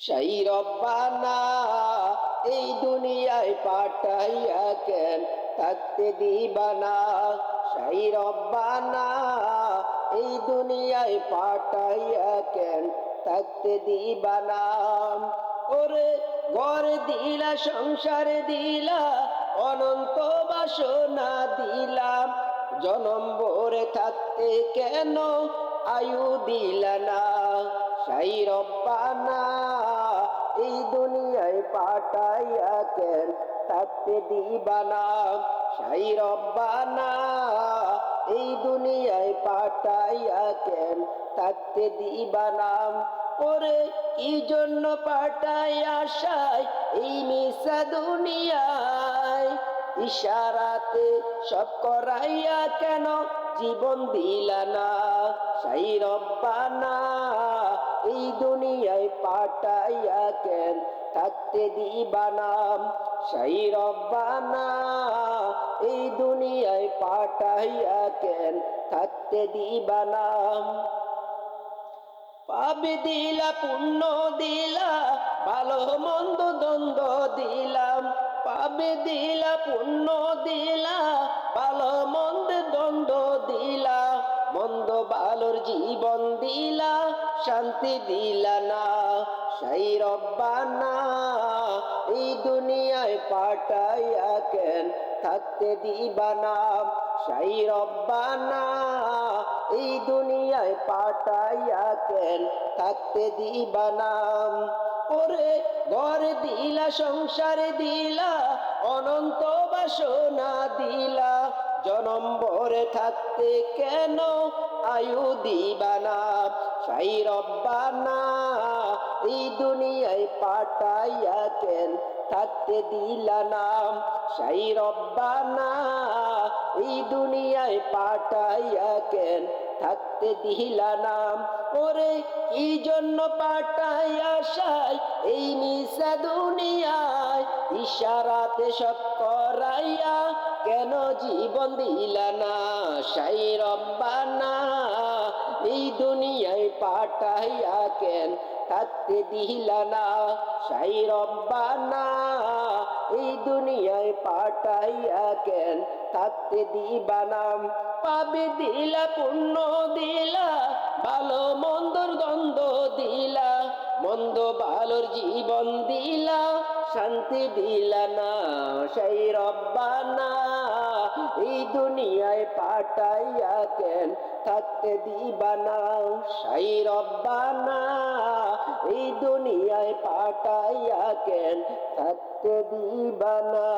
সেই রব্বানা, এই দুনিয়ায় পাঠাইয়া কেন থাকতে দিবানা? সেই রব্বানা, এই দুনিয়ায় পাঠাইয়া কেন থাকতে দিবানা? ওরে ঘর দিলা, সংসার দিলা, অনন্ত বাসনা দিলাম জনম ভরে থাকতে কেন আয়ু দিলা না? সাই রব্বানা, এই দুনিয়ায় পাঠাইয়া কেন থাকতে দিবানা? সাই রব্বানা, এই দুনিয়ায় পাঠাইয়া কেন থাকতে দিবানা? ওরে, কি জন্য পাঠাই আশায় এই মিশা দুনিয়ায়? ইশারাতে সব করাইয়া কেন জীবন দিলা না সাই রব্বানা এই দুনিয়ায় পাঠাইয়া কেন থাকতে দিবানা সাই রব্বানা, এই দুনিয়ায় পাঠাইয়া কেন থাকতে দিবানা পাবে দিলা, পুণ্য দিলা, ভালো মন্দ দ্বন্দ্ব দিলাম পাবে দিলা, পুণ্য দিলা, ভালো মন্দ দ্বন্দ্ব দিলা। মন্দ ভালোর জীবন দিলা। শান্তি দিলা না। সেই রব্বানা, এই দুনিয়ায় পাঠাইয়া কেন থাকতে দিবানা সেই রব্বানা, এই দুনিয়ায় পাঠাইয়া কেন থাকতে দিবানাম ওরে ঘর দিলা, সংসার দিলা, অনন্ত বাসনা দিলা। জনম ভরে থাকতে কেন আয়ু দিবানা সাই রব্বানা, এই দুনিয়ায় পাঠাইয়া কেন থাকতে দিলা নাম সাই রব্বানা, এই দুনিয়ায় পাঠাইয়া কেন থাকতে দিলা নাম ওরে, কি জন্য পাঠাইয়া সাই এই মিশা দুনিয়ায়? ইশারাতে সব করাইয়া কেন জীবন দিলা না? সাই রব্বানা, এই দুনিয়ায় পাঠাইয়া কেন থাকতে দিলা না? সাই রব্বানা এই দুনিয়ায় পাঠাইয়া কেন? থাকতে দিবানাম পাবে দিলা, পুণ্য দিলা, ভালো মন্দর দ্বন্দ্ব দিলা, মন্দ ভালোর জীবন দিলা, শান্তি দিলা না, সেই রব্বানা। এই দুনিয়ায় পাঠাইয়া কেন? থাকতে দিবানা, সেই রব্বানা। এই দুনিয়ায় পাঠাইয়া কেন থাকতে দিবানা